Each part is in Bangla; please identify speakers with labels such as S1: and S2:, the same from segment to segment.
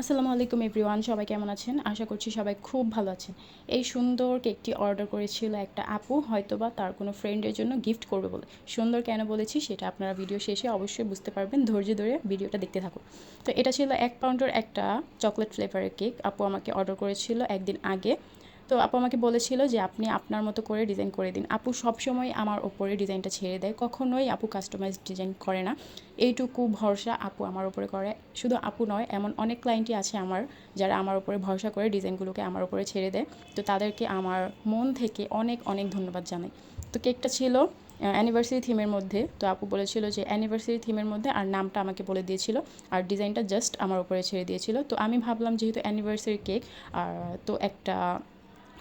S1: আসসালামু আলাইকুম এভরিওয়ান, সবাই কেমন আছেন? আশা করছি সবাই খুব ভালো আছেন। এই সুন্দর কেকটি অর্ডার করেছিল একটা আপু, হয়তোবা তার কোনো ফ্রেন্ডের জন্য গিফট করবে বলে। সুন্দর কেন বলেছি সেটা আপনারা ভিডিও শেষে অবশ্যই বুঝতে পারবেন। ধৈর্য ধরে ভিডিওটা দেখতে থাকুন। তো এটা ছিল এক পাউন্ডের একটা চকলেট ফ্লেভারের কেক। আপু আমাকে অর্ডার করেছিল একদিন আগে। তো আপু আমাকে বলেছিল যে আপনি আপনার মতো করে ডিজাইন করে দিন। আপু সবসময় আমার ওপরে ডিজাইনটা ছেড়ে দেয়। কখনোই আপু কাস্টমাইজ ডিজাইন করে না। এইটুকু ভরসা আপু আমার ওপরে করে। শুধু আপু নয়, এমন অনেক ক্লায়েন্টই আছে আমার যারা আমার ওপরে ভরসা করে ডিজাইনগুলোকে আমার ওপরে ছেড়ে দেয়। তো তাদেরকে আমার মন থেকে অনেক অনেক ধন্যবাদ জানাই। তো কেকটা ছিল অ্যানিভার্সারি থিমের মধ্যে। তো আপু বলেছিল যে অ্যানিভার্সারি থিমের মধ্যে আর নামটা আমাকে বলে দিয়েছিল। আর ডিজাইনটা জাস্ট আমার উপরে ছেড়ে দিয়েছিল। তো আমি ভাবলাম যেহেতু অ্যানিভার্সারি কেক আর তো একটা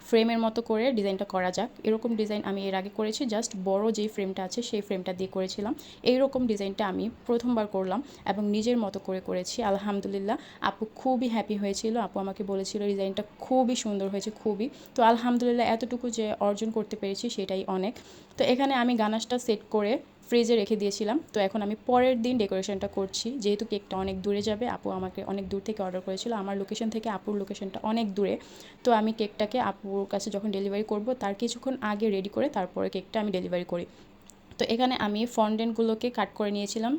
S1: ফ্রেমের মতো করে ডিজাইনটা করা যাক। এরকম ডিজাইন আমি এর আগে করেছি, জাস্ট বড় যেই ফ্রেমটা আছে সেই ফ্রেমটা দিয়ে করেছিলাম। এইরকম ডিজাইনটা আমি প্রথমবার করলাম এবং নিজের মতো করে করেছি, আলহামদুলিল্লাহ। আপু খুবই হ্যাপি হয়েছিল, আপু আমাকে বলেছিল ডিজাইনটা খুবই সুন্দর হয়েছে, খুবই। তো আলহামদুলিল্লাহ এতটুকু যে অর্জন করতে পেরেছি সেটাই অনেক। তো এখানে আমি গানাসটা সেট করে ফ্রিজে রেখে দিয়েছিলাম। তো এখন আমি পরের দিন ডেকোরেশনটা করছি। যেহেতু কেকটা অনেক দূরে যাবে, আপু আমাকে অনেক দূর থেকে অর্ডার করেছিল। আমার লোকেশন থেকে আপুর লোকেশনটা অনেক দূরে। তো আমি কেকটাকে আপুর কাছে যখন ডেলিভারি করব, তার কিছুক্ষণ আগে রেডি করে তারপরে কেকটা আমি ডেলিভারি করি। তো এখানে আমি ফন্ডেন্টগুলোকে কাট করে নিয়েছিলাম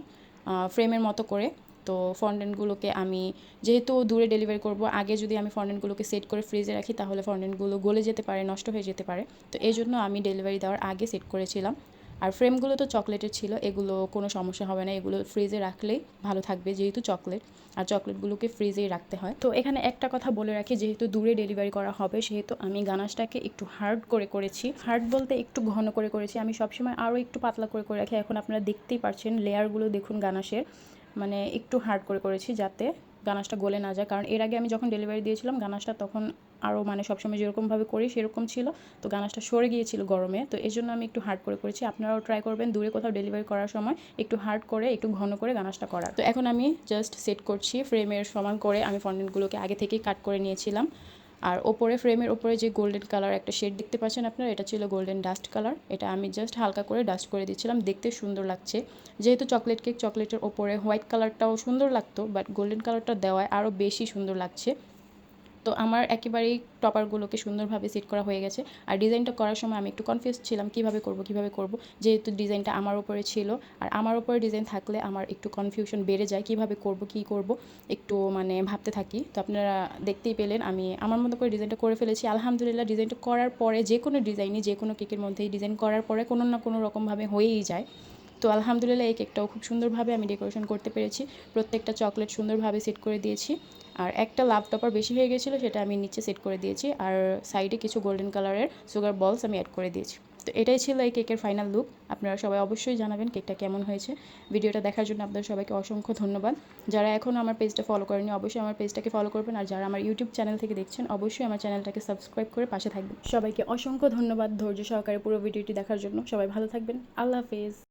S1: ফ্রেমের মতো করে। তো ফন্ডেন্টগুলোকে আমি যেহেতু দূরে ডেলিভারি করব, আগে যদি আমি ফন্ডেন্টগুলোকে সেট করে ফ্রিজে রাখি, তাহলে ফন্ডেন্টগুলো গলে যেতে পারে, নষ্ট হয়ে যেতে পারে। তো এই জন্য আমি ডেলিভারি দেওয়ার আগে সেট করেছিলাম। আর ফ্রেমগুলো তো চকলেটের ছিল, এগুলো কোনো সমস্যা হবে না, এগুলো ফ্রিজে রাখলেই ভালো থাকবে যেহেতু চকলেট, আর চকলেটগুলোকে ফ্রিজেই রাখতে হয়। তো এখানে একটা কথা বলে রাখি, যেহেতু দূরে ডেলিভারি করা হবে, সেহেতু আমি গানাশটাকে একটু হার্ড করে করেছি। হার্ড বলতে একটু ঘন করে করেছি, আমি সবসময় আরও একটু পাতলা করে করে রাখি। এখন আপনারা দেখতেই পারছেন, লেয়ারগুলো দেখুন গানাশের মানে একটু হার্ড করে করেছি যাতে গানাশটা গলে না যায়। কারণ এর আগে আমি যখন ডেলিভারি দিয়েছিলাম, গানাশটা তখন আরও মানে সবসময় যেরকমভাবে করি সেরকম ছিল। তো গানাশটা সরে গিয়েছিল গরমে। তো এই জন্য আমি একটু হার্ড করে করেছি। আপনারাও ট্রাই করবেন দূরে কোথাও ডেলিভারি করার সময় একটু হার্ড করে, একটু ঘন করে গানাশটা করার। তো এখন আমি জাস্ট সেট করছি ফ্রেমের সমান করে। আমি ফন্ডেন্টগুলোকে আগে থেকেই কাট করে নিয়েছিলাম। আর ওপরে ফ্রেমের ওপরে যে গোল্ডেন কালার একটা শেড দেখতে পাচ্ছেন আপনারা, এটা ছিল গোল্ডেন ডাস্ট কালার এটা আমি জাস্ট হালকা করে ডাস্ট করে দিচ্ছিলাম, দেখতে সুন্দর লাগছে। যেহেতু চকলেট কেক চকলেটের ওপরে হোয়াইট কালারটাও সুন্দর লাগতো বাট গোল্ডেন কালারটা দেওয়ায় আরও বেশি সুন্দর লাগছে। তো আমার একেবারেই টপারগুলোকে সুন্দরভাবে সেট করা হয়ে গেছে। আর ডিজাইনটা করার সময় আমি একটু কনফিউজ ছিলাম, কীভাবে করব কীভাবে করব? যেহেতু ডিজাইনটা আমার উপরে ছিল, আর আমার উপরে ডিজাইন থাকলে আমার একটু কনফিউশন বেড়ে যায়, কীভাবে করব, কি করব? একটু মানে ভাবতে থাকি। তো আপনারা দেখতেই পেলেন, আমি আমার মতো করে ডিজাইনটা করে ফেলেছি। আলহামদুলিল্লাহ, ডিজাইনটা করার পরে যে কোনো ডিজাইনই, যে কোনো কেকের মধ্যেই ডিজাইন করার পরে কোনো না কোনো রকমভাবে হয়েই যায়। তো আলহামদুলিল্লাহ, এই কেকটাও খুব সুন্দরভাবে আমি ডেকোরেশন করতে পেরেছি। প্রত্যেকটা চকলেট সুন্দরভাবে সেট করে দিয়েছি। আর একটা লাভ টপার বেশি হয়ে গেছিল, সেটা আমি নিচে সেট করে দিয়েছি। আর সাইডে কিছু গোল্ডেন কালারের সুগার বলস আমি অ্যাড করে দিয়েছি। তো এটাই ছিল এই কেকের ফাইনাল লুক আপনারা সবাই অবশ্যই জানাবেন কেকটা কেমন হয়েছে। ভিডিওটা দেখার জন্য আপনাদের সবাইকে অসংখ্য ধন্যবাদ। যারা এখন আমার পেজটা ফলো করেনি, অবশ্যই আমার পেজটাকে ফলো করবেন। আর যারা আমার ইউটিউব চ্যানেল থেকে দেখছেন, অবশ্যই আমার চ্যানেলটাকে সাবস্ক্রাইব করে পাশে থাকবেন। সবাইকে অসংখ্য ধন্যবাদ ধৈর্য সহকারে পুরো ভিডিওটি দেখার জন্য। সবাই ভালো থাকবেন। আল্লাহ হাফেজ।